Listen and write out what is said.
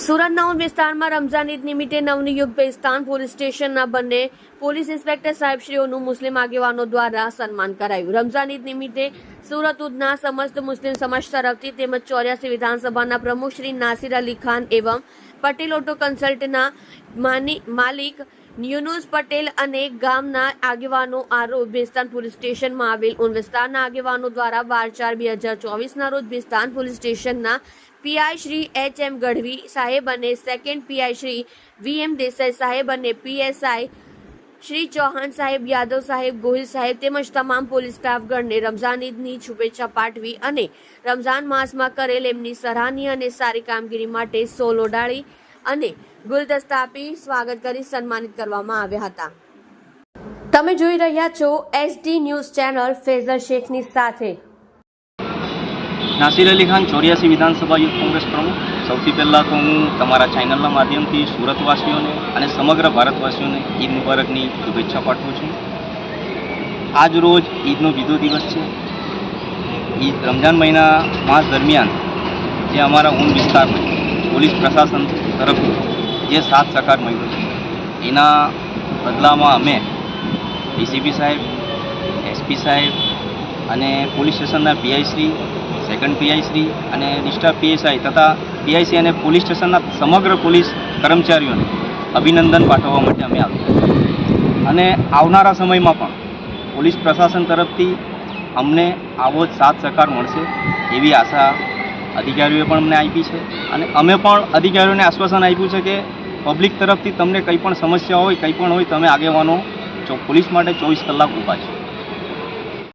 સુરતના ઉન વિસ્તારમાં રમઝાન ઈદ નિમિત્તે નવનિયુક્ત બેસ્તાન પોલીસ સ્ટેશનના બંને પોલીસ ઇન્સ્પેક્ટર સાહેબશ્રીઓનું મુસ્લિમ આગેવાનો દ્વારા સન્માન કરાયું. રમઝાન ઈદ નિમિત્તે સુરત ઉદના સમસ્ત મુસ્લિમ સમાજ તરફથી તેમજ ચોર્યાસી વિધાનસભાના પ્રમુખ શ્રી નાસિર અલી ખાન એવં પટેલ ઓટો કન્સલ્ટના માલિક યુનુસ પટેલ અને ગામના આગેવાનો આરોપ, ભેસ્તાન પોલીસ સ્ટેશનમાં આવેલ ઉન વિસ્તારના આગેવાનો દ્વારા બાર ચાર બે હજાર ચોવીસના રોજ ભેસ્તાન પોલીસ સ્ટેશનના PI Shri H M Gadhvi saheb અને second PI Shri V M Desai saheb અને પીએસઆઈ શ્રી ચૌહાણ સાહેબ, યાદવ સાહેબ, ગોહિલ સાહેબ તેમજ તમામ પોલીસ સ્ટાફગણને રમઝાન ઈદની શુભેચ્છા પાઠવી અને રમઝાન માસમાં કરેલ એમની સરાહનીય અને સારી કામગીરી માટે સોલ ઓડાળી અને ગુલદસ્તા આપી સ્વાગત કરી સન્માનિત કરવામાં આવ્યા હતા. તમે જોઈ રહ્યા છો એસડી ન્યૂઝ ચેનલ ફેઝર શેખની સાથે. નાસિર અલી ખાન ચોર્યાસી વિધાનસભા યુથ કોંગ્રેસ પ્રમુખ. સૌથી પહેલાં તો હું તમારા ચેનલના માધ્યમથી સુરતવાસીઓને અને સમગ્ર ભારતવાસીઓને ઈદ મુબારકની શુભેચ્છા પાઠવું છું. આજ રોજ ઈદનો બીજો દિવસ છે. ઈદ રમજાન મહિના માસ દરમિયાન જે અમારા ઊન વિસ્તારમાં પોલીસ પ્રશાસન તરફથી જે સાત સહકાર મળ્યો છે, એના બદલામાં અમે ડીસીપી સાહેબ, એસપી સાહેબ અને પોલીસ સ્ટેશનના પીઆઈશ્રી સેકન્ડ પીઆઈશ્રી અને ડિસ્ટાફ પીએસઆઈ તથા પીઆઈસી અને પોલીસ સ્ટેશનના સમગ્ર પોલીસ કર્મચારીઓને અભિનંદન પાઠવવા માટે અમે આવ્યા અને આવનારા સમયમાં પણ પોલીસ પ્રશાસન તરફથી અમને આવો જ સાથ સહકાર મળશે એવી આશા અધિકારીઓએ પણ અમને આપી છે અને અમે પણ અધિકારીઓને આશ્વાસન આપ્યું છે કે પબ્લિક તરફથી તમને કંઈ પણ સમસ્યા હોય, કંઈ પણ હોય, તમે આગેવાનો પોલીસ માટે ચોવીસ કલાક ઊભા છે.